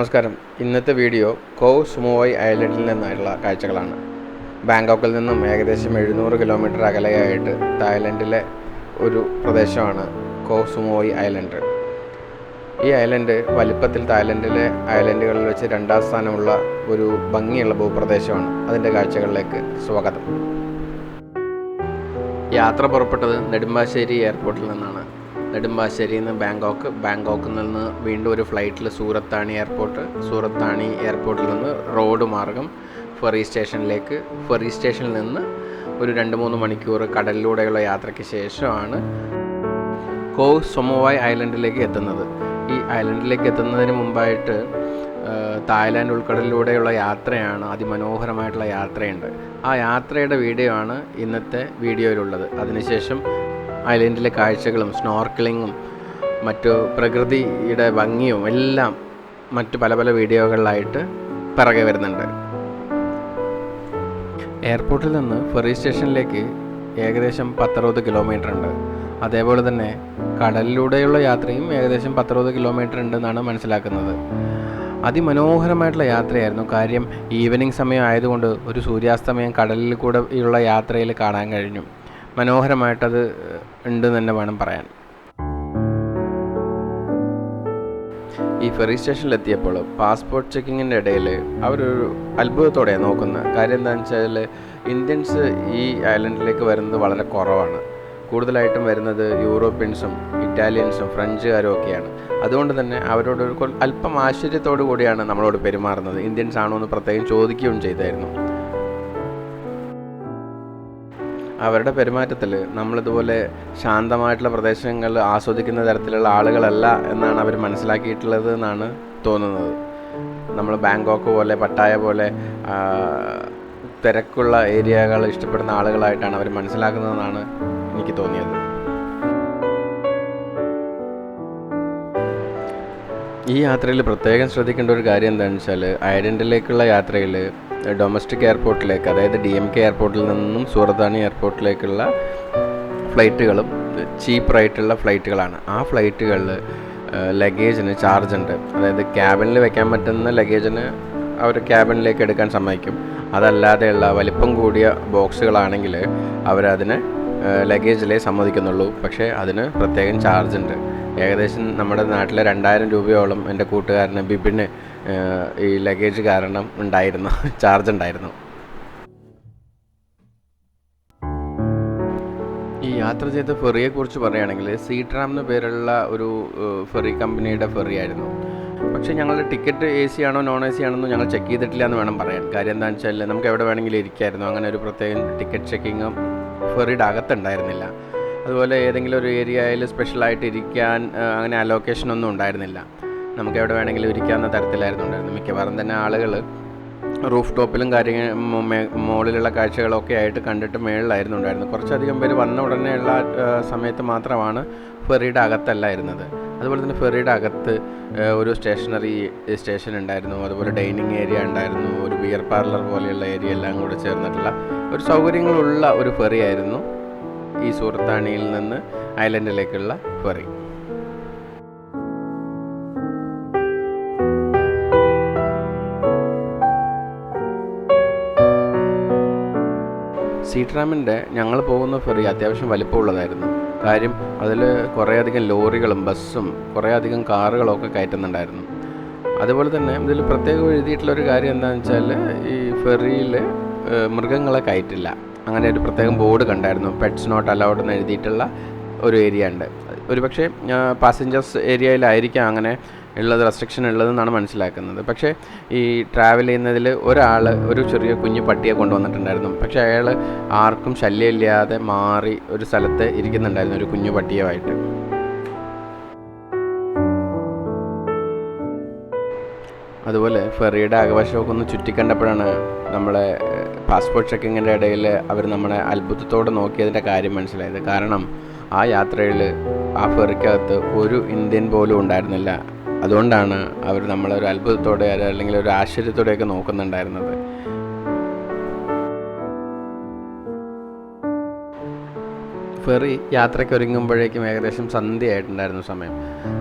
നമസ്കാരം. ഇന്നത്തെ വീഡിയോ കോ സുമോയ് ഐലൻഡിൽ നിന്നുള്ള കാഴ്ചകളാണ്. ബാങ്കോക്കിൽ നിന്നും ഏകദേശം എഴുന്നൂറ് കിലോമീറ്റർ അകലെയായിട്ട് തായ്ലൻഡിലെ ഒരു പ്രദേശമാണ് കോ സുമോയ് ഐലൻഡ്. ഈ ഐലൻഡ് വലിപ്പത്തിൽ തായ്ലൻഡിലെ ഐലൻഡുകളിൽ വെച്ച് രണ്ടാം സ്ഥാനമുള്ള ഒരു ഭംഗിയുള്ള ഭൂപ്രദേശമാണ്. അതിന്റെ കാഴ്ചകളിലേക്ക് സ്വാഗതം. യാത്ര പുറപ്പെട്ടത് നെടുമ്പാശ്ശേരി എയർപോർട്ടിൽ നിന്നാണ്. നെടുമ്പാശ്ശേരിയിൽ നിന്ന് ബാങ്കോക്ക് ബാങ്കോക്കിൽ നിന്ന് വീണ്ടും ഒരു ഫ്ലൈറ്റിൽ സൂറത്താണി എയർപോർട്ട് സൂറത്താണി എയർപോർട്ടിൽ നിന്ന് റോഡ് മാർഗം ഫെറി സ്റ്റേഷനിലേക്ക്. ഫെറി സ്റ്റേഷനിൽ നിന്ന് ഒരു രണ്ട് മൂന്ന് മണിക്കൂർ കടലിലൂടെയുള്ള യാത്രയ്ക്ക് ശേഷമാണ് കോ സൊമോവായ് ഐലൻഡിലേക്ക് എത്തുന്നത്. ഈ ഐലൻഡിലേക്ക് എത്തുന്നതിന് മുമ്പായിട്ട് തായ്ലാൻഡ് ഉൾക്കടലിലൂടെയുള്ള യാത്രയാണ് അതിമനോഹരമായിട്ടുള്ള യാത്രയുണ്ട്. ആ യാത്രയുടെ വീഡിയോ ആണ് ഇന്നത്തെ വീഡിയോയിലുള്ളത്. അതിനുശേഷം ഐലൻഡിലെ കാഴ്ചകളും സ്നോർക്കിളിങ്ങും മറ്റു പ്രകൃതിയുടെ ഭംഗിയും എല്ലാം മറ്റു പല പല വീഡിയോകളിലായിട്ട് പിറകെ വരുന്നുണ്ട്. എയർപോർട്ടിൽ നിന്ന് ഫെറി സ്റ്റേഷനിലേക്ക് ഏകദേശം പത്തറുപത് കിലോമീറ്റർ ഉണ്ട് അതേപോലെ തന്നെ കടലിലൂടെയുള്ള യാത്രയും ഏകദേശം പത്തറുപത് കിലോമീറ്റർ ഉണ്ടെന്നാണ് മനസ്സിലാക്കുന്നത്. അതിമനോഹരമായിട്ടുള്ള യാത്രയായിരുന്നു. കാര്യം ഈവനിങ് സമയം ആയതുകൊണ്ട് ഒരു സൂര്യാസ്തമയം കടലിൽ കൂടെ ഉള്ള യാത്രയിൽ കാണാൻ കഴിഞ്ഞു. മനോഹരമായിട്ടത് ഉണ്ട് തന്നെ വേണം പറയാൻ. ഈ ഫെറി സ്റ്റേഷനിലെത്തിയപ്പോൾ പാസ്പോർട്ട് ചെക്കിങ്ങിന്റെ ഇടയിൽ അവരൊരു അത്ഭുതത്തോടെയാണ് നോക്കുന്നത്. കാര്യം എന്താണെന്ന് വെച്ചാൽ ഇന്ത്യൻസ് ഈ ഐലൻഡിലേക്ക് വരുന്നത് വളരെ കുറവാണ്. കൂടുതലായിട്ടും വരുന്നത് യൂറോപ്യൻസും ഇറ്റാലിയൻസും ഫ്രഞ്ചുകാരും ഒക്കെയാണ്. അതുകൊണ്ട് തന്നെ അവരോട് ഒരു അല്പം ആശ്ചര്യത്തോടു കൂടിയാണ് നമ്മളോട് പെരുമാറുന്നത്. ഇന്ത്യൻസ് ആണോ എന്ന് പ്രത്യേകം ചോദിക്കുകയും ചെയ്തായിരുന്നു. അവരുടെ പെരുമാറ്റത്തിൽ നമ്മളിതുപോലെ ശാന്തമായിട്ടുള്ള പ്രദേശങ്ങൾ ആസ്വദിക്കുന്ന തരത്തിലുള്ള ആളുകളല്ല എന്നാണ് അവർ മനസ്സിലാക്കിയിട്ടുള്ളത് എന്നാണ് തോന്നുന്നത്. നമ്മൾ ബാങ്കോക്ക് പോലെ പട്ടായ പോലെ തിരക്കുള്ള ഏരിയകൾ ഇഷ്ടപ്പെടുന്ന ആളുകളായിട്ടാണ് അവർ മനസ്സിലാക്കുന്നതെന്നാണ് എനിക്ക് തോന്നിയത്. ഈ യാത്രയിൽ പ്രത്യേകം ശ്രദ്ധിക്കേണ്ട ഒരു കാര്യം എന്താണെന്ന് വെച്ചാൽ ഐലൻഡിലേക്കുള്ള യാത്രയിൽ ഡൊമസ്റ്റിക് എയർപോർട്ടിലേക്ക് അതായത് ഡി എം കെ എയർപോർട്ടിൽ നിന്നും സൂറത്താനി എയർപോർട്ടിലേക്കുള്ള ഫ്ലൈറ്റുകളും ചീപ്പ് റേറ്റുള്ള ഫ്ലൈറ്റുകളാണ് ആ ഫ്ലൈറ്റുകളിൽ ലഗേജിന് ചാർജ് ഉണ്ട്. അതായത് ക്യാബിനിൽ വെക്കാൻ പറ്റുന്ന ലഗേജിന് അവർ ക്യാബിനിലേക്ക് എടുക്കാൻ സമ്മതിക്കും. അതല്ലാതെയുള്ള വലിപ്പം കൂടിയ ബോക്സുകളാണെങ്കിൽ അവരതിന് ലഗേജിലേ സമ്മതിക്കുന്നുള്ളൂ. പക്ഷേ അതിന് പ്രത്യേകം ചാർജ് ഉണ്ട്. ഏകദേശം നമ്മുടെ നാട്ടിലെ രണ്ടായിരം രൂപയോളം എന്റെ കൂട്ടുകാരന് ബിബിന് ഈ ലഗേജ് കാരണം ഉണ്ടായിരുന്നു. ചാർജ് ഉണ്ടായിരുന്നു. ഈ യാത്ര ചെയ്ത ഫെറിയെക്കുറിച്ച് പറയുകയാണെങ്കിൽ സീട്രാം എന്ന പേരുള്ള ഒരു ഫെറി കമ്പനിയുടെ ഫെറി ആയിരുന്നു. പക്ഷേ ഞങ്ങളുടെ ടിക്കറ്റ് എ സി ആണോ നോൺ എ സി ആണോ ഞങ്ങൾ ചെക്ക് ചെയ്തിട്ടില്ല എന്ന് വേണം പറയാൻ. കാര്യം എന്താണെന്ന് വെച്ചാൽ നമുക്ക് എവിടെ വേണമെങ്കിലും ഇരിക്കായിരുന്നു. അങ്ങനെ ഒരു പ്രത്യേകം ടിക്കറ്റ് ചെക്കിങ്ങും ഫെറിയുടെ അകത്തുണ്ടായിരുന്നില്ല. അതുപോലെ ഏതെങ്കിലും ഒരു ഏരിയയിൽ സ്പെഷ്യലായിട്ട് ഇരിക്കാൻ അങ്ങനെ അലോക്കേഷനൊന്നും ഉണ്ടായിരുന്നില്ല. നമുക്ക് എവിടെ വേണമെങ്കിലും ഇരിക്കാവുന്ന തരത്തിലായിരുന്നു ഉണ്ടായിരുന്നത്. മിക്കവാറും തന്നെ ആളുകൾ റൂഫ് ടോപ്പിലും കാര്യങ്ങൾ മുകളിലുള്ള കാഴ്ചകളൊക്കെ ആയിട്ട് കണ്ടിട്ട് മേളിലായിരുന്നു ഉണ്ടായിരുന്നത്. കുറച്ചധികം പേര് വന്ന ഉടനെയുള്ള സമയത്ത് മാത്രമാണ് ഫെറിയുടെ അകത്തല്ലായിരുന്നത് അതുപോലെ തന്നെ ഫെറിയുടെ അകത്ത് ഒരു സ്റ്റേഷനറി സ്റ്റേഷൻ ഉണ്ടായിരുന്നു അതുപോലെ ഡൈനിങ് ഏരിയ ഉണ്ടായിരുന്നു. ഒരു ബിയർ പാർലർ പോലെയുള്ള ഏരിയ എല്ലാം കൂടെ ചേർന്നിട്ടുള്ള ഒരു സൗകര്യങ്ങളുള്ള ഒരു ഫെറി ആയിരുന്നു ഈ സൂറത്താണിയിൽ നിന്ന് ഐലൻഡിലേക്കുള്ള ഫെറി. സീട്രാമിന്റെ ഞങ്ങൾ പോകുന്ന ഫെറി അത്യാവശ്യം വലിപ്പമുള്ളതായിരുന്നു. കാര്യം അതിൽ കുറേയധികം ലോറികളും ബസ്സും കുറേയധികം കാറുകളും ഒക്കെ കയറ്റുന്നുണ്ടായിരുന്നു. അതുപോലെ തന്നെ ഇതിൽ പ്രത്യേകം എഴുതിയിട്ടുള്ള ഒരു കാര്യം എന്താണെന്ന് വെച്ചാൽ ഈ ഫെറിയിൽ മൃഗങ്ങളെ കയറ്റില്ല. അങ്ങനെ ഒരു പ്രത്യേകം ബോർഡ് കണ്ടായിരുന്നു. പെറ്റ്സ് നോട്ട് അലൗഡ് എന്ന് എഴുതിയിട്ടുള്ള ഒരു ഏരിയ ഉണ്ട്. ഒരു പക്ഷേ പാസഞ്ചേഴ്സ് ഏരിയയിലായിരിക്കാം അങ്ങനെ ഉള്ളത് റെസ്ട്രിക്ഷൻ ഉള്ളതെന്നാണ് മനസ്സിലാക്കുന്നത്. പക്ഷേ ഈ ട്രാവൽ ചെയ്യുന്നതിൽ ഒരാൾ ഒരു ചെറിയ കുഞ്ഞു പട്ടിയെ കൊണ്ടുവന്നിട്ടുണ്ടായിരുന്നു. പക്ഷേ അയാൾ ആർക്കും ശല്യമില്ലാതെ മാറി ഒരു സ്ഥലത്ത് ഇരിക്കുന്നുണ്ടായിരുന്നു ഒരു കുഞ്ഞു പട്ടിയുമായിട്ട്. അതുപോലെ ഫെറിയുടെ ആകവശമൊക്കെ ഒന്ന് ചുറ്റിക്കണ്ടപ്പോഴാണ് നമ്മളെ പാസ്പോർട്ട് ചെക്കിങ്ങിന്റെ ഇടയിൽ അവർ നമ്മളെ അത്ഭുതത്തോടെ നോക്കിയതിന്റെ കാര്യം മനസ്സിലായത്. കാരണം ആ യാത്രയിൽ ആ ഫെറിക്കകത്ത് ഒരു ഇന്ത്യൻ പോലും ഉണ്ടായിരുന്നില്ല. അതുകൊണ്ടാണ് അവർ നമ്മളെ ഒരു അത്ഭുതത്തോടെ അല്ലെങ്കിൽ ഒരു ആശ്ചര്യത്തോടെയൊക്കെ നോക്കുന്നുണ്ടായിരുന്നത്. ഫെറി യാത്രയ്ക്ക് ഒരുങ്ങുമ്പോഴേക്കും ഏകദേശം സന്ധ്യ ആയിട്ടുണ്ടായിരുന്നു സമയം.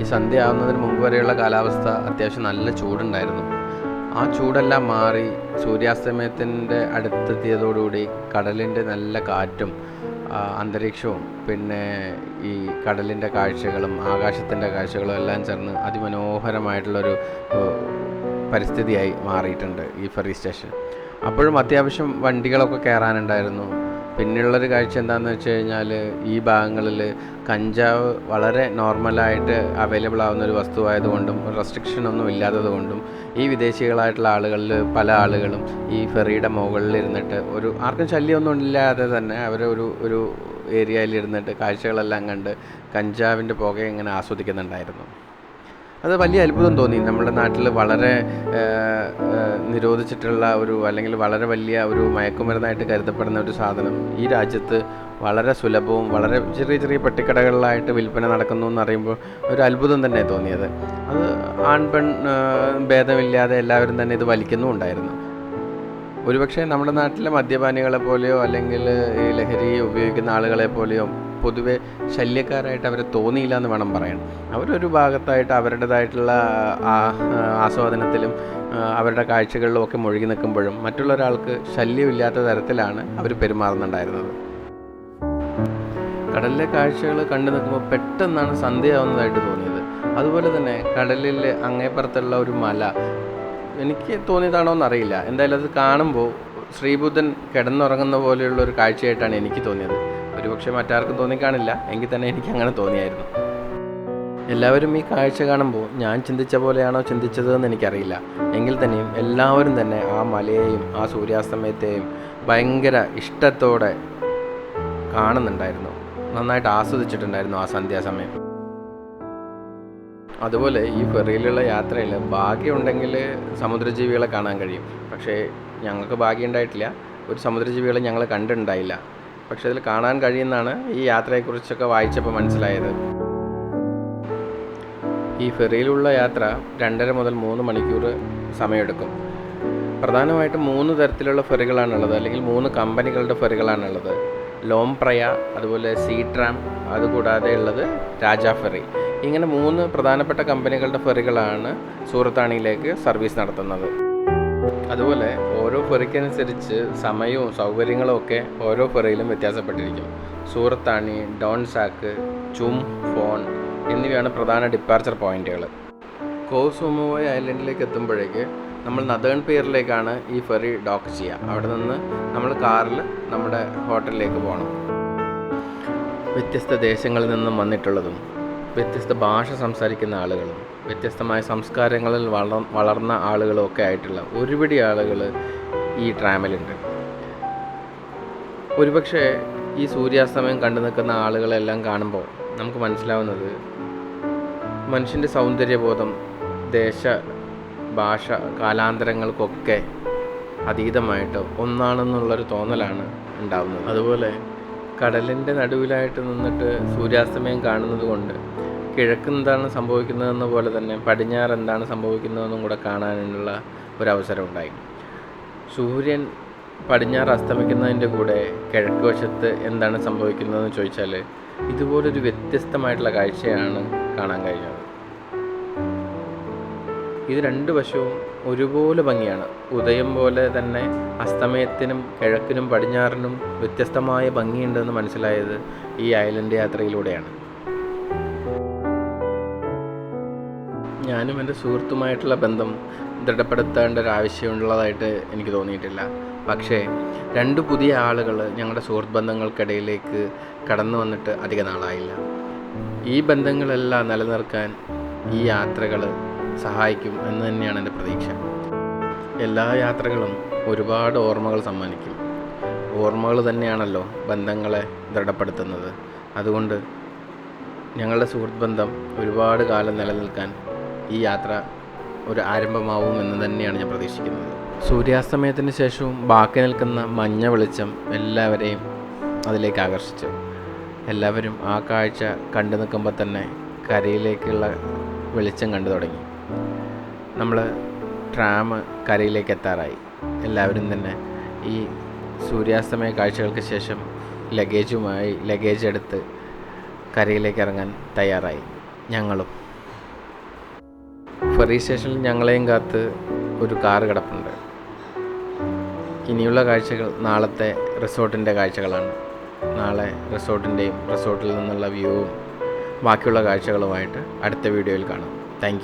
ഈ സന്ധ്യ ആവുന്നതിന് മുമ്പ് വരെയുള്ള കാലാവസ്ഥ അത്യാവശ്യം നല്ല ചൂടുണ്ടായിരുന്നു. ആ ചൂടെല്ലാം മാറി സൂര്യാസ്തമയത്തിന്റെ അടുത്തെത്തിയതോടുകൂടി കടലിന്റെ നല്ല കാറ്റും അന്തരീക്ഷവും പിന്നെ ഈ കടലിന്റെ കാഴ്ചകളും ആകാശത്തിന്റെ കാഴ്ചകളും എല്ലാം ചേർന്ന് അതിമനോഹരമായിട്ടുള്ളൊരു പരിസ്ഥിതിയായി മാറിയിട്ടുണ്ട് ഈ ഫെറി സ്റ്റേഷൻ. അപ്പോഴും അത്യാവശ്യം വണ്ടികളൊക്കെ കയറാനുണ്ടായിരുന്നു. പിന്നെയുള്ളൊരു കാഴ്ച എന്താണെന്ന് വെച്ച് കഴിഞ്ഞാൽ ഈ ഭാഗങ്ങളിൽ കഞ്ചാവ് വളരെ നോർമലായിട്ട് അവൈലബിൾ ആവുന്ന ഒരു വസ്തുവായതുകൊണ്ടും റെസ്ട്രിക്ഷൻ ഒന്നും ഇല്ലാത്തതുകൊണ്ടും ഈ വിദേശികളായിട്ടുള്ള ആളുകളിൽ പല ആളുകളും ഈ ഫെറിയുടെ മുകളിൽ ഇരുന്നിട്ട് ഒരു ആർക്കും ശല്യമൊന്നും ഇല്ലാതെ തന്നെ അവർ ഒരു ഒരു ഏരിയയിൽ ഇരുന്നിട്ട് കാഴ്ചകളെല്ലാം കണ്ട് കഞ്ചാവിന്റെ പുക ഇങ്ങനെ ആസ്വദിക്കുന്നുണ്ടായിരുന്നു. അത് വലിയ അത്ഭുതം തോന്നി. നമ്മുടെ നാട്ടിൽ വളരെ നിരോധിച്ചിട്ടുള്ള ഒരു അല്ലെങ്കിൽ വളരെ വലിയ ഒരു മയക്കുമരുന്നായിട്ട് കരുതപ്പെടുന്ന ഒരു സാധനം ഈ രാജ്യത്ത് വളരെ സുലഭവും വളരെ ചെറിയ ചെറിയ പെട്ടിക്കടകളിലായിട്ട് വിൽപ്പന നടക്കുന്നു എന്ന് എന്നറിയുമ്പോൾ ഒരു അത്ഭുതം തന്നെ തോന്നിയത്. അത് ആൺ പെൺ ഭേദമില്ലാതെ എല്ലാവരും തന്നെ ഇത് വലിക്കുന്നുണ്ടായിരുന്നു ഒരുപക്ഷെ നമ്മുടെ നാട്ടിലെ മദ്യപാനികളെ പോലെയോ അല്ലെങ്കിൽ ഈ ലഹരി ഉപയോഗിക്കുന്ന ആളുകളെ പോലെയോ പൊതുവെ ശല്യക്കാരായിട്ട് അവരെ തോന്നിയില്ല എന്ന് വേണം പറയാൻ. അവരൊരു ഭാഗത്തായിട്ട് അവരുടേതായിട്ടുള്ള ആസ്വാദനത്തിലും അവരുടെ കാഴ്ചകളിലും ഒക്കെ മുഴുകി നിൽക്കുമ്പോഴും മറ്റുള്ള ഒരാൾക്ക് ശല്യമില്ലാത്ത തരത്തിലാണ് അവർ പെരുമാറുന്നുണ്ടായിരുന്നത്. കടലിലെ കാഴ്ചകൾ കണ്ടു നിൽക്കുമ്പോൾ പെട്ടെന്നാണ് സന്ധ്യയാവുന്നതായിട്ട് തോന്നിയത്. അതുപോലെ തന്നെ കടലിൽ അങ്ങേപ്പുറത്തുള്ള ഒരു മല എനിക്ക് തോന്നിയതാണോ എന്നറിയില്ല. എന്തായാലും അത് കാണുമ്പോൾ ശ്രീബുദ്ധൻ കിടന്നുറങ്ങുന്ന പോലെയുള്ള ഒരു കാഴ്ചയായിട്ടാണ് എനിക്ക് തോന്നിയത്. ഒരുപക്ഷെ മറ്റാർക്കും തോന്നിക്കാണില്ല. എങ്കിൽ തന്നെ എനിക്ക് അങ്ങനെ തോന്നിയായിരുന്നു. എല്ലാവരും ഈ കാഴ്ച കാണുമ്പോൾ ഞാൻ ചിന്തിച്ച പോലെയാണോ ചിന്തിച്ചത് എന്ന് എനിക്കറിയില്ല. എങ്കിൽ തന്നെയും എല്ലാവരും തന്നെ ആ മലയെയും ആ സൂര്യാസ്തമയത്തെയും ഭയങ്കര ഇഷ്ടത്തോടെ കാണുന്നുണ്ടായിരുന്നു. നന്നായിട്ട് ആസ്വദിച്ചിട്ടുണ്ടായിരുന്നു ആ സന്ധ്യാസമയം. അതുപോലെ ഈ ഫെറിയിലുള്ള യാത്രയിൽ ഭാഗ്യമുണ്ടെങ്കിൽ സമുദ്രജീവികളെ കാണാൻ കഴിയും. പക്ഷേ ഞങ്ങൾക്ക് ഭാഗ്യമുണ്ടായിട്ടില്ല. ഒരു സമുദ്രജീവികളെ ഞങ്ങൾ കണ്ടിട്ടുണ്ടായില്ല. പക്ഷേ അതിൽ കാണാൻ കഴിയുന്നതാണ് ഈ യാത്രയെക്കുറിച്ചൊക്കെ വായിച്ചപ്പോൾ മനസ്സിലായത്. ഈ ഫെറിയിലുള്ള യാത്ര രണ്ടര മുതൽ മൂന്ന് മണിക്കൂർ സമയമെടുക്കും. പ്രധാനമായിട്ടും മൂന്ന് തരത്തിലുള്ള ഫെറികളാണുള്ളത്. അല്ലെങ്കിൽ മൂന്ന് കമ്പനികളുടെ ഫെറികളാണുള്ളത്. ലോംപ്രയ അതുപോലെ സീട്രാം അതുകൂടാതെ ഉള്ളത് രാജാ ഫെറി. ഇങ്ങനെ മൂന്ന് പ്രധാനപ്പെട്ട കമ്പനികളുടെ ഫെറികളാണ് സൂറത്താണിയിലേക്ക് സർവീസ് നടത്തുന്നത്. അതുപോലെ ഓരോ ഫെറിക്കനുസരിച്ച് സമയവും സൗകര്യങ്ങളും ഒക്കെ ഓരോ ഫെറിയിലും വ്യത്യാസപ്പെട്ടിരിക്കും. സൂറത്താണി ഡോൺസാക്ക് ചും ഫോൺ എന്നിവയാണ് പ്രധാന ഡിപ്പാർച്ചർ പോയിന്റുകൾ കോസുമോയ ഐലൻഡിലേക്ക് എത്തുമ്പോഴേക്ക് നമ്മൾ നദേൺ പിയറിലേക്കാണ് ഈ ഫെറി ഡോക്ക് ചെയ്യുക. അവിടെ നിന്ന് നമ്മൾ കാറിൽ നമ്മുടെ ഹോട്ടലിലേക്ക് പോകണം. വ്യത്യസ്ത ദേശങ്ങളിൽ നിന്നും വന്നിട്ടുള്ളതും വ്യത്യസ്ത ഭാഷ സംസാരിക്കുന്ന ആളുകളും വ്യത്യസ്തമായ സംസ്കാരങ്ങളിൽ വളർ വളർന്ന ആളുകളും ഒക്കെ ആയിട്ടുള്ള ഒരുപിടി ആളുകൾ ഈ ട്രാമലുണ്ട് ഒരുപക്ഷെ ഈ സൂര്യാസ്തമയം കണ്ടു നിൽക്കുന്ന ആളുകളെല്ലാം കാണുമ്പോൾ നമുക്ക് മനസ്സിലാവുന്നത് മനുഷ്യന്റെ സൗന്ദര്യബോധം ദേശ ഭാഷ കാലാന്തരങ്ങൾക്കൊക്കെ അതീതമായിട്ട് ഒന്നാണെന്നുള്ളൊരു തോന്നലാണ് ഉണ്ടാവുന്നത്. അതുപോലെ കടലിന്റെ നടുവിലായിട്ട് നിന്നിട്ട് സൂര്യാസ്തമയം കാണുന്നത് കൊണ്ട് കിഴക്ക് എന്താണ് സംഭവിക്കുന്നതെന്ന പോലെ തന്നെ പടിഞ്ഞാറ് എന്താണ് സംഭവിക്കുന്നതെന്നും കൂടെ കാണാനുള്ള ഒരവസരം ഉണ്ടായി. സൂര്യൻ പടിഞ്ഞാറ് അസ്തമിക്കുന്നതിന്റെ കൂടെ കിഴക്ക് വശത്ത് എന്താണ് സംഭവിക്കുന്നതെന്ന് ചോദിച്ചാൽ ഇതുപോലൊരു വ്യത്യസ്തമായിട്ടുള്ള കാഴ്ചയാണ് കാണാൻ കഴിഞ്ഞത്. ഇത് രണ്ട് വശവും ഒരുപോലെ ഭംഗിയാണ്. ഉദയം പോലെ തന്നെ അസ്തമയത്തിനും കിഴക്കിനും പടിഞ്ഞാറിനും വ്യത്യസ്തമായ ഭംഗിയുണ്ടെന്ന് മനസ്സിലായത് ഈ ഐലൻഡ് യാത്രയിലൂടെയാണ്. ഞാനും എന്റെ സുഹൃത്തുമായിട്ടുള്ള ബന്ധം ദൃഢപ്പെടുത്തേണ്ട ഒരു ആവശ്യമുള്ളതായിട്ട് എനിക്ക് തോന്നിയിട്ടില്ല. പക്ഷേ രണ്ട് പുതിയ ആളുകൾ ഞങ്ങളുടെ സുഹൃത്ത് ബന്ധങ്ങൾക്കിടയിലേക്ക് കടന്നു വന്നിട്ട് അധിക നാളായില്ല. ഈ ബന്ധങ്ങളെല്ലാം നിലനിർക്കാൻ ഈ യാത്രകൾ സഹായിക്കും എന്ന് തന്നെയാണ് എന്റെ പ്രതീക്ഷ. എല്ലാ യാത്രകളും ഒരുപാട് ഓർമ്മകൾ സമ്മാനിക്കും. ഓർമ്മകൾ തന്നെയാണല്ലോ ബന്ധങ്ങളെ ദൃഢപ്പെടുത്തുന്നത്. അതുകൊണ്ട് ഞങ്ങളുടെ സുഹൃത്ത് ബന്ധം ഒരുപാട് കാലം നിലനിൽക്കാൻ ഈ യാത്ര ഒരു ആരംഭമാവും എന്ന് തന്നെയാണ് ഞാൻ പ്രതീക്ഷിക്കുന്നത്. സൂര്യാസ്തമയത്തിന് ശേഷവും ബാക്കി നിൽക്കുന്ന മഞ്ഞ വെളിച്ചം എല്ലാവരെയും അതിലേക്ക് ആകർഷിച്ചു. എല്ലാവരും ആ കാഴ്ച കണ്ടു നിൽക്കുമ്പോൾ തന്നെ കരയിലേക്കുള്ള വെളിച്ചം കണ്ടു തുടങ്ങി. നമ്മൾ ട്രാം കരയിലേക്ക് എത്താറായി. എല്ലാവരും തന്നെ ഈ സൂര്യാസ്തമയ കാഴ്ചകൾക്ക് ശേഷം ലഗേജുമായി ലഗേജ് എടുത്ത് കരയിലേക്ക് ഇറങ്ങാൻ തയ്യാറായി. ഞങ്ങളും ഫെറി സ്റ്റേഷനിൽ ഞങ്ങളെയും കാത്ത് ഒരു കാറ് കിടപ്പുണ്ട്. ഇനിയുള്ള കാഴ്ചകൾ നാളത്തെ റിസോർട്ടിന്റെ കാഴ്ചകളാണ്. നാളെ റിസോർട്ടിന്റെയും റിസോർട്ടിൽ നിന്നുള്ള വ്യൂവും ബാക്കിയുള്ള കാഴ്ചകളുമായിട്ട് അടുത്ത വീഡിയോയിൽ കാണാം. താങ്ക്